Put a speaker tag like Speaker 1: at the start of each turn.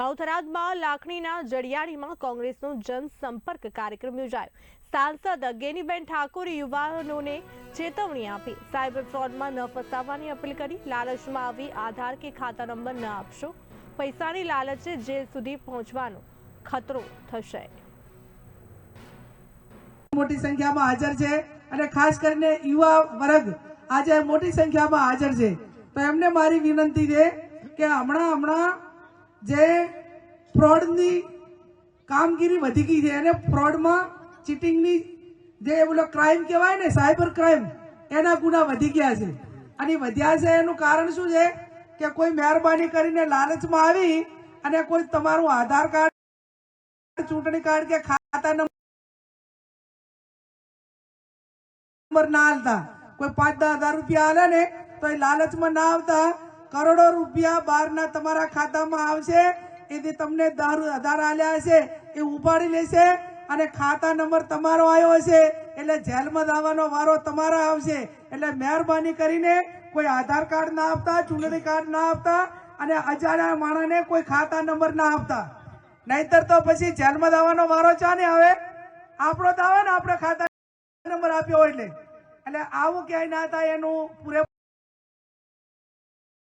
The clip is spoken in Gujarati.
Speaker 1: ભાવથરાદમાં લાખણીના જડિયાળીમાં કોંગ્રેસનો જનસંપર્ક કાર્યક્રમ યોજાયો. સાંસદ ગેનીબેન ઠાકોરે યુવાનોને ચેતવણી આપી. સાયબર ફ્રોડમાં ન ફસાવવાની અપીલ કરી. લાલચમાં આવી આધાર કે ખાતા નંબર ન આપશો. પૈસાની લાલચે જેલ સુધી પહોંચવાનો ખતરો થશે.
Speaker 2: મોટી સંખ્યામાં હાજર છે અને ખાસ કરીને યુવા વર્ગ આજે મોટી સંખ્યામાં હાજર છે. તો એમને મારી વિનંતી છે કે હમણાં હમણાં જે ફ્રોડની કામગીરી વધી ગઈ છે. અને ફ્રોડમાં ચીટિંગની જે બોલો ક્રાઇમ કહેવાય ને સાયબર ક્રાઇમ એના ગુના વધી ગયા છે. અને વધ્યા છે એનું કારણ શું છે કે કોઈ મહેરબાની કરીને લાલચમાં આવી અને કોઈ તમારું આધાર કાર્ડ, ચૂંટણી કાર્ડ કે ખાતા નંબર ના હાલતા કોઈ પાંચ દસ હજાર રૂપિયા હાલે ને તો એ લાલચમાં ના આવતા. કરોડો રૂપિયા બહારના તમારા ખાતામાં આવશે, એથી તમને દારૂ આધાર આલ્યા હશે, એ ઉપાડી લેશે અને ખાતા નંબર તમારો આવ્યો હશે, એટલે જેલમાં જવાનો વારો તમારો આવશે. એટલે મહેરબાની કરીને કોઈ આધાર કાર્ડ ના આપતા, ચૂંટણી કાર્ડ ના આપતા અને અજાણ્યા માણસને કોઈ ખાતા નંબર ના આપતા. નહીતર તો પછી જેલમાં જવાનો વારો ચા આવે? આપણો તો આવે ને, આપણે ખાતા નંબર આપ્યો એટલે. એટલે આવું ક્યાંય ના થાય એનું પૂરે